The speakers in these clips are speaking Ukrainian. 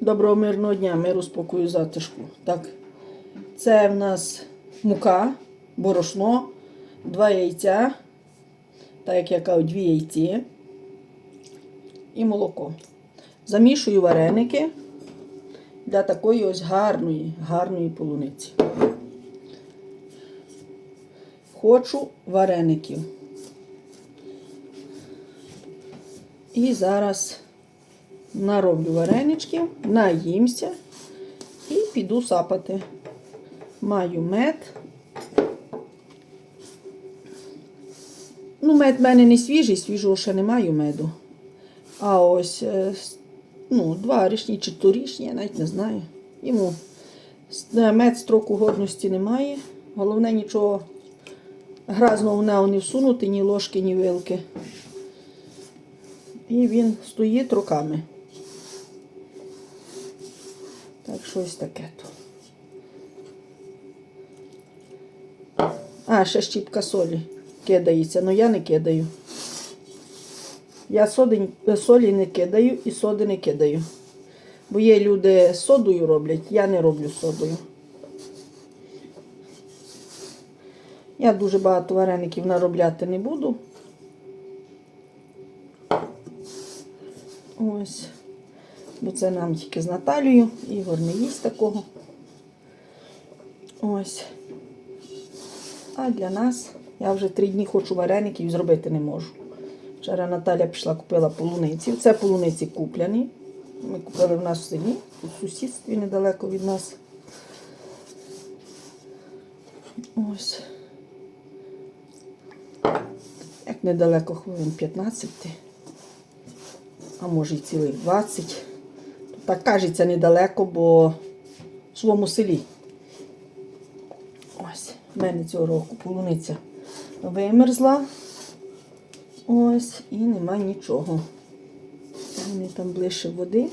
Доброго мирного дня, миру, спокою, затишку. Так, це в нас мука, борошно, два яйця, так як я кажу, дві яйці і молоко. Замішую вареники для такої ось гарної, гарної полуниці. Хочу вареників. І зараз нароблю вареничків, наїмся і піду сапати. Маю мед. Ну, мед в мене не свіжий, свіжого ще не маю меду. А ось е, ну, дворічні чи торічні, я навіть не знаю. Йому е, мед строку годності немає. Головне нічого гразного в нього не всунути, ні ложки, ні вилки. І він стоїть роками. Так, щось таке то. А, ще щіпка солі кидається, але я не кидаю. Я соди, солі не кидаю і соди не кидаю. Бо є люди содою роблять, я не роблю содою. Я дуже багато вареників наробляти не буду. Ось. Бо це нам тільки з Наталією. Ігор не їсть такого. Ось. А для нас я вже три дні хочу вареників і зробити не можу. Вчора Наталя пішла купила полуниці. Це полуниці куплені. Ми купили в нас в селі, у сусідстві недалеко від нас. Ось. Як недалеко хвилин 15 а може й цілих 20. Так кажеться недалеко, бо в своєму селі. Ось, в мене цього року полуниця вимерзла. Ось, і нема нічого. Вони там ближче води.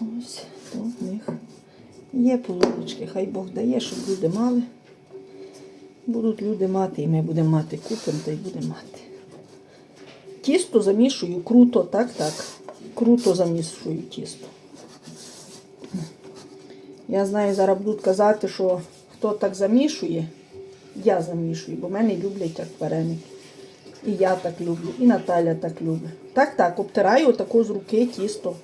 Ось, то в них є полунички. Хай Бог дає, щоб люди мали. Будуть люди мати, і ми будемо мати купимо, та й будемо мати. Тісто замішую круто, так, так. Круто замішую тісто. Я знаю, зараз будуть казати, що хто так замішує, я замішую, бо мене люблять як вареники. І я так люблю, і Наталя так любить. Так, так, обтираю отако з руки тісто.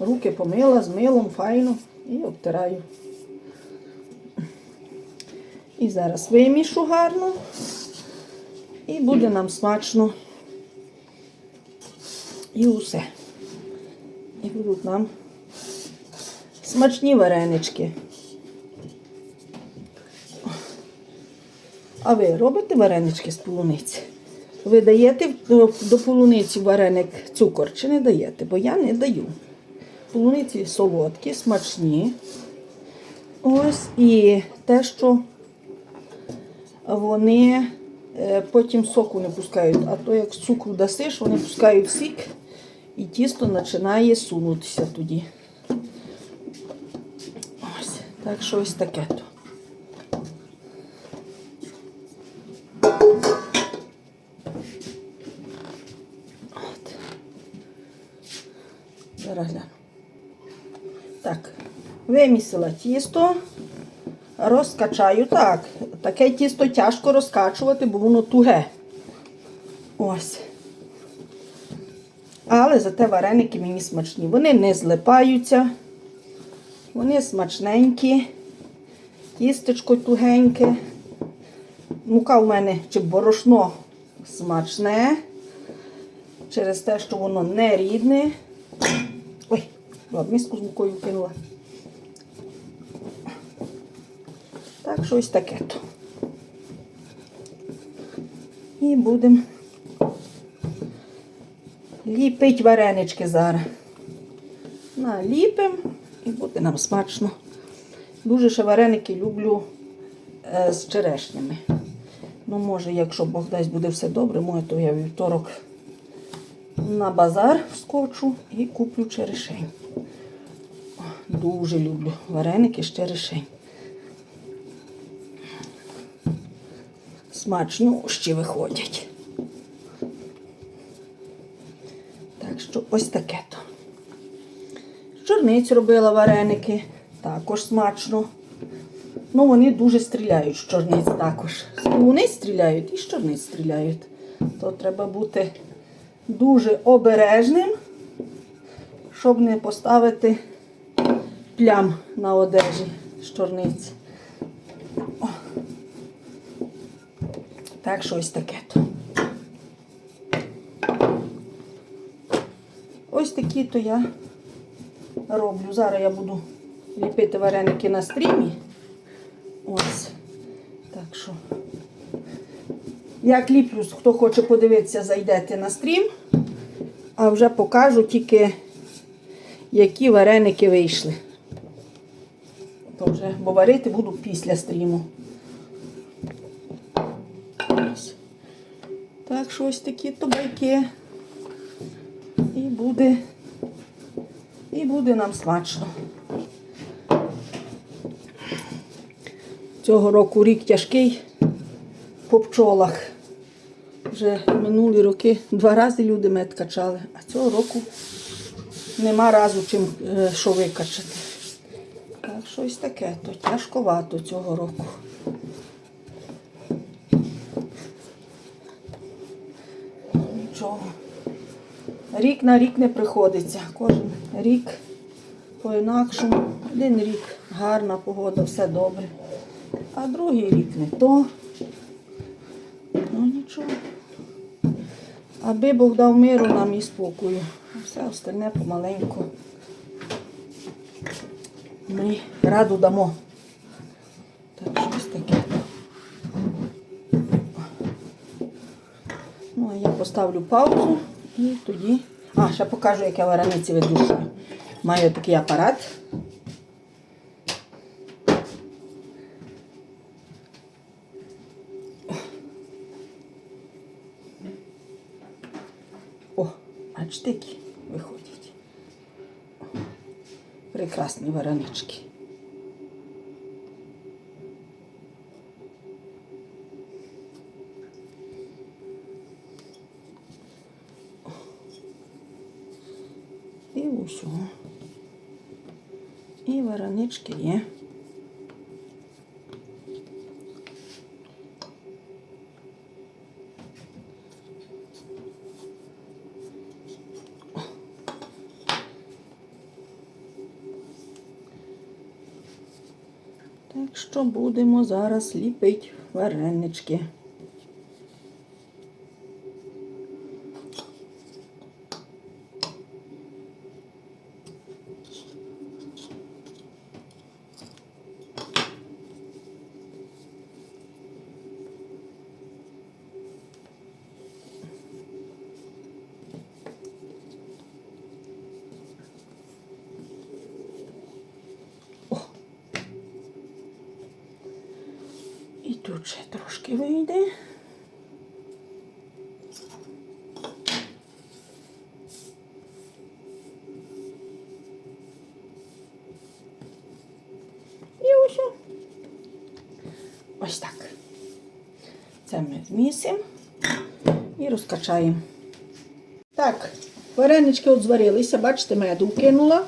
Руки помила з милом, файно і обтираю. І зараз вимішу гарно. І буде нам смачно. І усе. І будуть нам смачні варенички. А ви робите варенички з полуниці? Ви даєте до, полуниці вареник цукор чи не даєте? Бо я не даю. Полуниці солодкі, смачні. Ось і те, що вони е, потім соку не пускають. А то як цукру дасиш, вони пускають сік і тісто починає сунутися тоді. Ось, так що ось таке то. Зараз гляну. Так, вимісила тісто. Розкачаю так. Таке тісто тяжко розкачувати, бо воно туге. Ось. Але зате вареники мені смачні. Вони не злипаються. Вони смачненькі. Тістечко тугеньке. Мука в мене чи борошно смачне. Через те, що воно не рідне. Ой, миску з мукою кинула. Так, щось таке то. І будемо ліпити варенички зараз. Наліпимо і буде нам смачно. Дуже ще вареники люблю е, з черешнями. Ну, може, якщо Бог дасть буде все добре, може, то я вівторок на базар вскочу і куплю черешень. Дуже люблю вареники з черешень. смачнющі виходять. Що ось таке то. чорниць робила вареники, також смачно. Ну, вони дуже стріляють з чорниць також. Полуниць стріляють і з чорниць стріляють. То треба бути дуже обережним, щоб не поставити плям на одежі з чорниць. О. Так, щось таке то. Ось такі то я роблю. Зараз я буду ліпити вареники на стрімі. Ось. Так що. Як ліплю, хто хоче подивитися, зайдете на стрім. А вже покажу тільки, які вареники вийшли. То вже, бо варити буду після стріму. Ось. Так що ось такі то. І буде, і буде нам смачно. Цього року рік тяжкий по пчолах. Вже минулі роки два рази люди мед качали, а цього року нема разу чим е, що викачати. Так, щось таке, то тяжковато цього року. Нічого. Рік на рік не приходиться. Кожен рік по-інакшому. Один рік гарна погода, все добре. А другий рік не то. Ну нічого. Аби Бог дав миру нам і спокою. Все остальне помаленьку. Ми раду дамо. Так, щось таке. Ну, а я поставлю паузу і тоді. А, ще покажу, як я варениці видушую. Маю такий апарат. О, бачите, які виходять. Прекрасні варенички. І усього. І варенички є. Так що будемо зараз ліпити варенички. І тут ще трошки вийде. І ось. Ось так. Це ми змісимо і розкачаємо. Так, варенички от зварилися, бачите, меду вкинула.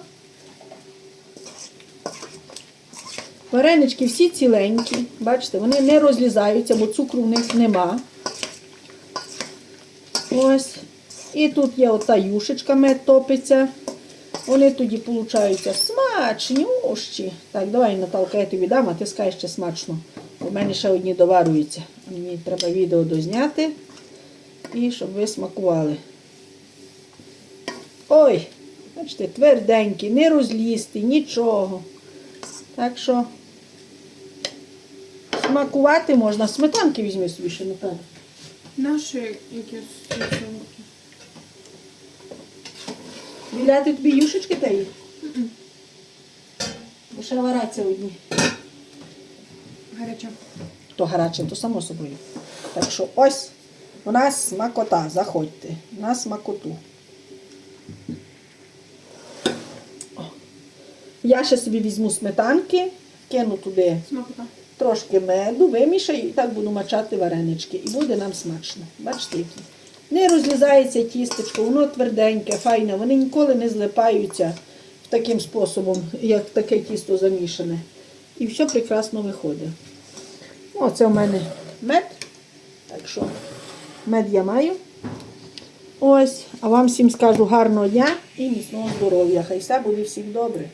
Варенички всі ціленькі, бачите, вони не розлізаються, бо цукру в них нема. Ось. І тут є ота юшечка мед топиться. Вони тоді получаються смачнющі. Так, давай, Наталка, я тобі дам, а ти скажеш ще смачно. У мене ще одні доварюються. Мені треба відео дозняти і щоб ви смакували. Ой, бачите, тверденькі, не розлізти, нічого. Так що смакувати можна. Сметанки візьми собі ще, Наталя. Наші якісь сумки. Віддати тобі юшечки та їх? Ще вараться одні. Гаряча. То гаряче, то само собою. Так що ось у нас смакота. Заходьте. На смакоту. Я ще собі візьму сметанки, кину туди Смакота. Трошки меду, вимішаю і так буду мачати варенички. І буде нам смачно. Бачите, які. Не розлізається тістечко, воно тверденьке, файне, вони ніколи не злипаються таким способом, як таке тісто замішане. І все прекрасно виходить. Оце в мене мед. Так що мед я маю. Ось, а вам всім скажу гарного дня і міцного здоров'я. Хай все буде всім добре.